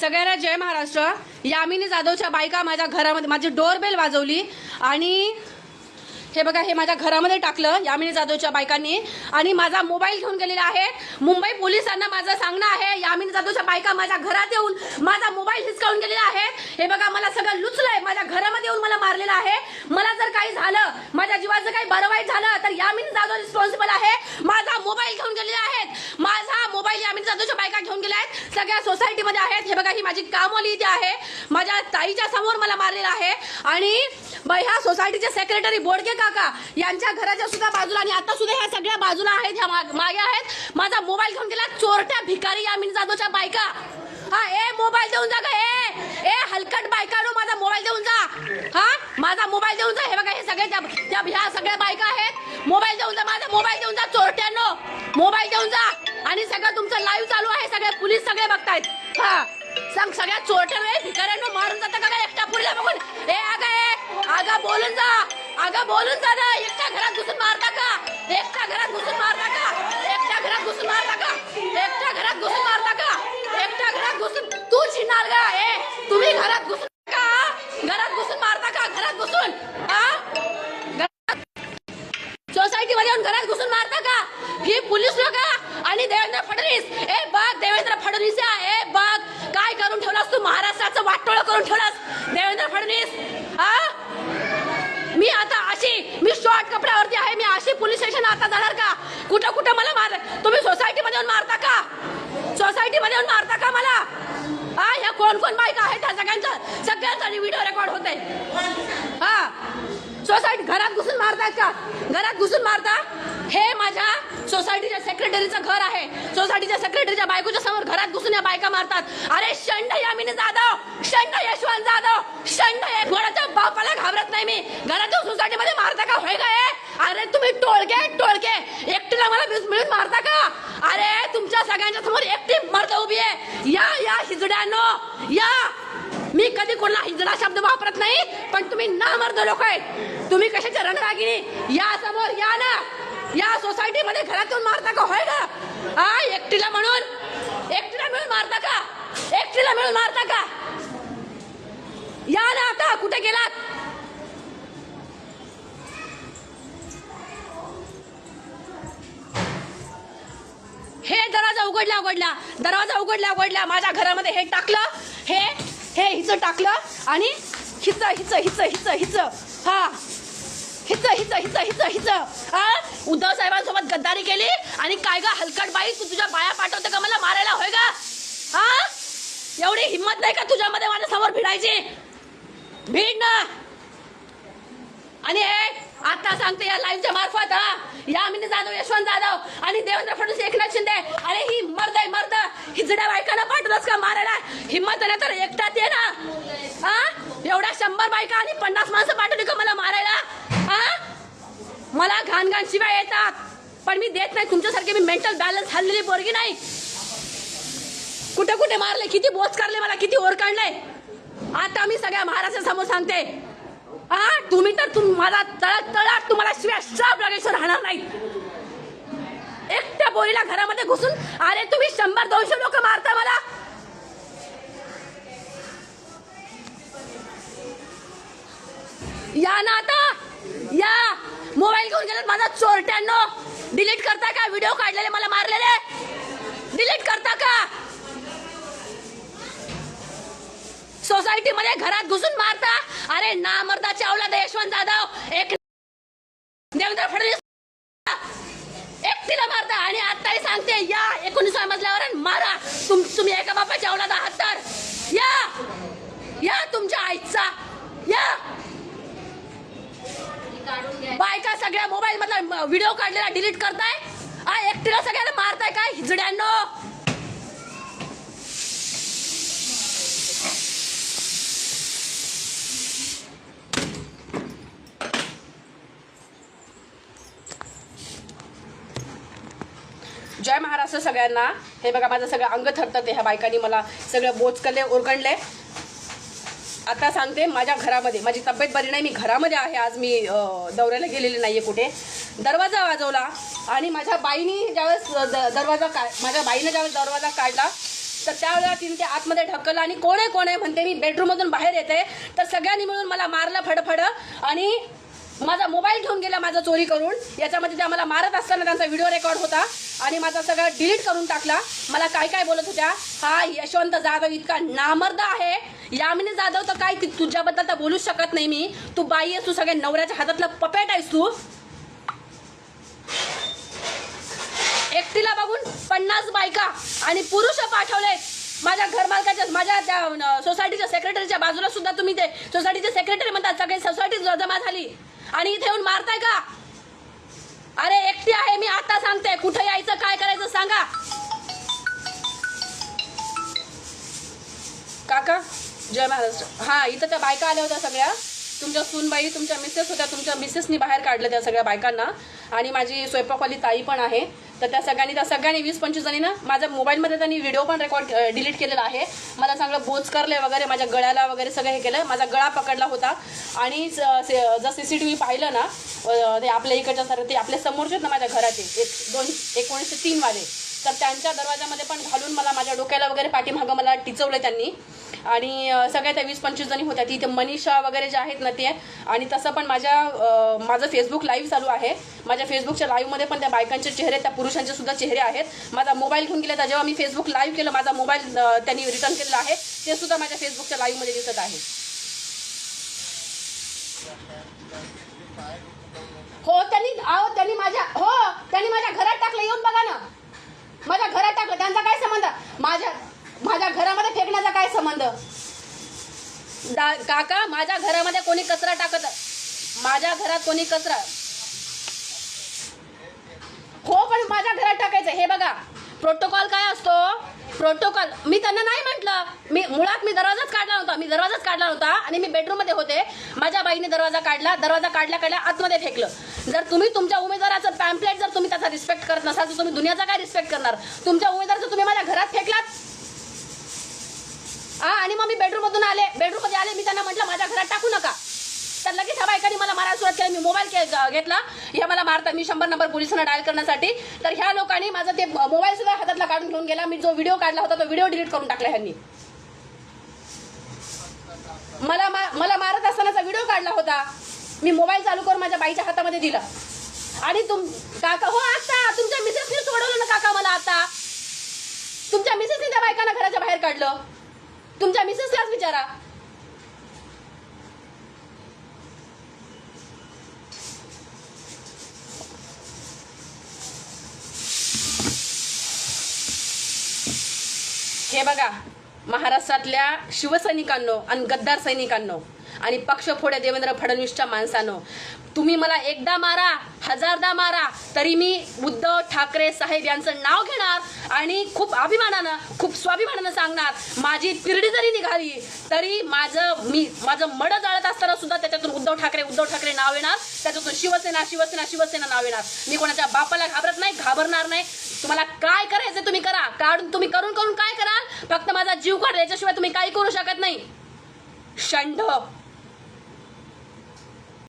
सगळ्यांना जय महाराष्ट्र. यामिनी जाधवच्या बायका माझ्या घरामध्ये माझी डोरबेल वाजवली आणि हे बघा हे माझ्या घरामध्ये टाकलं यामिनी जाधवच्या बायकांनी. आणि माझा मोबाईल घेऊन गेलेला आहे. मुंबई पोलिसांना माझं सांगणं आहे यामिनी जाधवच्या बायका माझ्या घरात येऊन माझा मोबाईल हिसकावून गेलेला आहे. हे बघा मला सगळं लुचलंय. माझ्या घरामध्ये येऊन मला मारलेलं आहे. मला जर काही झालं माझ्या जीवाचं काही बरं वाईट झालं तर यामिनी जाधव रिस्पॉन्सिबल आहे. माझा मोबाईल घेऊन गेलेला आहेत. माझा मोबाईल यामिनी जाधवच्या बायका घेऊन गेल्या आहेत. सगळ्या सोसायटीमध्ये आहेत. हे बघा ही माझी कामवाली इथे आहे. माझ्या ताईच्या समोर मला मारलेला आहे. आणि ह्या सोसायटीचे सेक्रेटरी बोडके काका. यांच्या घराच्या सुद्धा बाजूला आणि आता सुद्धा ह्या सगळ्या बाजूला आहेत ह्या मागे आहेत. माझा मोबाईल घेऊन गेला चोरट्या भिकारी यामिनी जाधवच्या बायका. हा ए मोबाईल देऊन जा ग ए. ए हलकट बायकानो माझा मोबाईल देऊन जा. हा? माझा मोबाईल देऊन जा. हे बघा हे सगळे त्या ह्या सगळ्या बायका आहेत. मोबाईल देऊन जा माझा मोबाईल देऊन जा चोरट्यांनो. मोबाईल देऊन जा. आणि सगळं तुमचं लाईव्ह चालू आहे. सगळे पोलीस सगळे बघतायत. हा. सांग सगळ्या चोरट्यांनो भिकाऱ्यांनो मारून जाता का एकटा पुढल्या बघून? बोलून दादा एकट्या घरात घुसून मारता का एकट्या घरात घुसून मारता का एकट्या घरात घुसून मारता का एकट्या घरात घुसून मारता का एकट्या घरात घुसून तू छिनाल का ए, तुम्ही घरात घुसून अशी कपड्यावरती आहे? मी अशी पोलीस स्टेशन आता जाणार का? कुठं कुठं मला मार तुम्ही सोसायटी मध्ये येऊन मारता का? सोसायटी मध्ये येऊन मारता का मला? हा ह्या कोण कोण बायका आहेत? त्या सगळ्यांचा सगळ्यांचा व्हिडिओ रेकॉर्ड होते हा. सोसायटी घरात घुसून मारतात का? घरात घुसून मारता? हे माझ्या सोसायटीच्या सेक्रेटरीचं घर आहे. सोसायटीच्या सेक्रेटरीच्या बायकोच्या समोर घरात घुसून या बायका मारतात. अरे शंड यामिनी जाधव! शंड यशवंत जाधव! शंड या कोणाच्या बापाला घाबरत नाही मी? घरात सोसायटीमध्ये मारता का होय काय अरे तुम्ही टोळके टोळके! एकटीला मला मिळून मारता का? अरे तुमच्या सगळ्यांच्या समोर एकटी मर्द उभी आहे. या या हिजड्यानो! या! मी कधी कोणाला हिजडा शब्द वापरत नाही पण तुम्ही नामर्द लोक आहेत. तुम्ही कशाच्या रणरागिनी या समोर या ना. या सोसायटीमध्ये घरातून मारता का? होय का हा एकटीला म्हणून. एकटीला मिळून मारता का? एकटीला मिळून मारता का? या ना आता. कुठे गेलात? हे दरवाजा उघडला उघडला. दरवाजा उघडला उघडला. माझ्या घरामध्ये हे टाकलं. हे हे हिचं टाकलं आणि हिचं हिच हिच हिच हिच. हा. हिचं हिचं हिच हिच हिच. हा? उद्धव साहेबांसोबत गद्दारी केली आणि काय ग हलकट बाई तू तुझ्या बाया पाठवते का मला मारायला? होय का हा? एवढी हिंमत नाही का तुझ्यामध्ये माझ्यासमोर भिडायची? भीड ना. आणि हे आता सांगते या लाईव्हच्या मार्फत हा. या मिनी जाधव यशवंत जाधव आणि देवेंद्र फडणवीस एकनाथ शिंदे. अरे ही मर्द आहे मर्द. हिजड्या बायकांना पाठवलंस का मारायला? हिंमत नाही तर एकटाच ये ना. हा एवढ्या शंभर बायका आणि पन्नास माणसं पाठवली का मला मारायला? हा मला घाण घाण शिवाय येतात. पण मी देत नाही. तुमच्यासारखे मी मेंटल बॅलन्स हल्लेली पोरगी नाही. कुठे कुठे मारले? किती बोच करले मला? किती ओर काढले? आता मी सगळ्या महाराष्ट्रासमोर सांगते. हा तुम्ही तर तुम मला तळात तळात तुम्हाला शिवाय श्राप लागेश्वर राहणार नाही एकट्या पोरीला घरामध्ये घुसून अरे तुम्ही शंभर दोनशे लोक मारता मला. या ना आता. या. मोबाईल घेऊन गेलात माझा चोरट्यांनो. डिलीट करता का? व्हिडिओ काढलेले मला मारलेले? डिलीट करता का? सोसायटी मध्ये घरात घुसून मारता. अरे ना मर्दा चावला यशवंत जाधव. एक देवेंद्र फडणवीस तिला मारता आणि आत्ताही सांगते या एकोणीसव्या मजल्यावर मारा. तुम तुम्ही एका बापाच्या अवलाद आहात तर. या या तुमच्या आईचा. या. बायका सगळ्या मोबाईल मधला व्हिडिओ काढलेला डिलीट करताय. आ एकटीला सगळ्याला मारताय काय? हिजड्यांनो. जय महाराष्ट्र सगळ्यांना. हे बघा माझं सगळं अंग थरतं ते ह्या बायकांनी मला सगळं बोचकले ओरगणले. आता सांगते माझ्या घरामध्ये माझी तब्येत बरी नाही मी घरामध्ये आहे. आज मी दौऱ्याला दौऱ्याला गेलेली आहे कुठे. दरवाजा वाजवला आणि माझ्या बाईनी ज्यावेळेस द- दरवाजा का माझ्या बाईने ज्यावेळेस दरवाजा काढला तर त्यावेळेला तिने ते आतमध्ये ढकललं आणि कोण आहे कोण आहे म्हणते मी बेडरूममधून बाहेर येते. तर सगळ्यांनी मिळून मला मारलं फडफड आणि माझा मोबाईल घेऊन गेला माझा चोरी करून. याच्यामध्ये त्या मला मारत असताना त्यांचा व्हिडिओ रेकॉर्ड होता. आणि माझा सगळं डिलीट करून टाकला. मला काय काय बोलत होत्या? हा यशवंत जाधव इतका नामर्द आहे. यामिनी जाधव तर काय तुझ्याबद्दल तर बोलूच शकत नाही मी. तू बाई आहेस तू सगळ्या नवऱ्याच्या हातातलं पपेट आहेस तू. एकटीला बघून पन्नास बायका आणि पुरुष पाठवले माझ्या घरमालकाच्या माझ्या त्या सोसायटीच्या सेक्रेटरीच्या बाजूला सुद्धा तुम्ही ते सोसायटीचे सेक्रेटरी म्हणतात. सगळे सोसायटी जमा झाली. आणि इथे येऊन मारताय का अरे एकटी आहे मी आता सांगते कुठे यायचं काय करायचं सांगा. काका जय महाराष्ट्र. हा इथं त्या बायका आल्या होत्या सगळ्या. तुमच्या सूनबाई तुमच्या मिसेस होत्या. तुमच्या मिसेसनी बाहेर काढलं त्या सगळ्या बायकांना. आणि माझी स्वयंपाकवाली ताई पण आहे. तर त्या सगळ्यांनी त्या सगळ्यांनी वीस पंचवीस जणी ना माझ्या मोबाईलमध्ये त्यांनी व्हिडिओ पण रेकॉर्ड डिलीट केलेला आहे. मला चांगलं बोच करले वगैरे माझ्या गळ्याला वगैरे सगळं हे केलं. माझा गळा पकडला होता. आणि स- जर सी सी टी व्ही पाहिलं ना ते आपल्या इकडच्या सर ते आपल्या समोरचे ना माझ्या घराचे एक दोन एकोणीसशे तीन वाले. तर त्यांच्या दरवाजामध्ये पण घालून मला माझ्या डोक्याला वगैरे पाठीमागं मला टिचवलं त्यांनी. आणि सगळ्या त्या वीस पंचवीस जणी होत्या. तिथे मनीषा वगैरे जे आहेत ना ते आणि तसं पण माझ्या माझं फेसबुक लाईव्ह चालू आहे. माझ्या फेसबुकच्या लाईव्हमध्ये पण त्या बायकांचे चेहरे त्या पुरुषांचे सुद्धा चेहरे आहेत. माझा मोबाईल घेऊन गेला तर जेव्हा मी फेसबुक लाईव्ह केलं माझा मोबाईल त्यांनी रिटर्न केलेला आहे. ते सुद्धा माझ्या फेसबुकच्या लाईव्हमध्ये दिसत आहे. हो त्यांनी त्यांनी माझ्या हो त्यांनी माझ्या घरात टाकलं. येऊन बघा ना. माझ्या घरात टाकलं. त्यांचा काय संबंध? माझ्या माझ्या घरामध्ये फेकण्याचा काय संबंध? दा- काका माझ्या घरामध्ये कोणी कचरा टाकत माझ्या घरात कोणी कचरा हो पण माझ्या घरात टाकायचं. हे बघा प्रोटोकॉल काय असतो? प्रोटोकॉल मी त्यांना नाही म्हटलं. मी मुळात मी दरवाजाच काढला नव्हता. मी दरवाजाच काढला नव्हता आणि मी बेडरूममध्ये होते. माझ्या बाईने दरवाजा काढला. दरवाजा काढल्या काढल्या आतमध्ये फेकलं. जर तुम्ही तुमच्या उमेदवाराचं पॅम्पलेट जर तुम्ही त्याचा रिस्पेक्ट करत नसाल तर तुम्ही दुनियाचा काय रिस्पेक्ट करणार? तुमच्या उमेदवाराचं तुम्ही माझ्या घरात फेकलात? हा आणि मग मी बेडरूम मधून आले. बेडरूममध्ये आले मी त्यांना म्हटलं माझ्या घरात टाकू नका. तर लगेच ह्या बायकांनी मला मारायला सुरुवात केली. मी मोबाईल घेतला. हे मला मारता मी शंभर नंबर पोलिसांना डायल करण्यासाठी. तर ह्या लोकांनी माझं ते मोबाईल सुद्धा हातातला काढून घेऊन गेला. मी जो व्हिडिओ काढला होता तो व्हिडिओ डिलीट करून टाकला ह्यांनी. मला मा- मला मारत असतानाचा व्हिडिओ काढला होता. मी मोबाईल चालू करून माझ्या बाईच्या हातामध्ये दिला. आणि तुम काका हो आता. तुमच्या मिसेसने सोडवलं ना काका मला आता. तुमच्या मिसेसने त्या बायकांना घराच्या बाहेर काढलं. तुमच्या मिसेसलाच विचारा. हे बघा महाराष्ट्रातल्या शिवसैनिकांनो आणि गद्दार सैनिकांनो आणि पक्षफोड्या देवेंद्र फडणवीसच्या माणसानं तुम्ही मला एकदा मारा हजारदा मारा तरी मी उद्धव ठाकरे साहेब यांचं नाव घेणार आणि खूप अभिमानानं खूप स्वाभिमानानं सांगणार माझी तिरडी जरी निघाली तरी माझं मी माझं मड जाळत असताना सुद्धा त्याच्यातून उद्धव ठाकरे उद्धव ठाकरे नाव येणार त्याच्यातून शिवसेना शिवसेना शिवसेना नाव येणार. मी कोणाच्या बापाला घाबरत नाही घाबरणार नाही तुम्हाला काय करायचं तुम्ही करा. काढून तुम्ही करून करून काय कराल? फक्त माझा जीव काढ याच्याशिवाय तुम्ही काही करू शकत नाही. शंड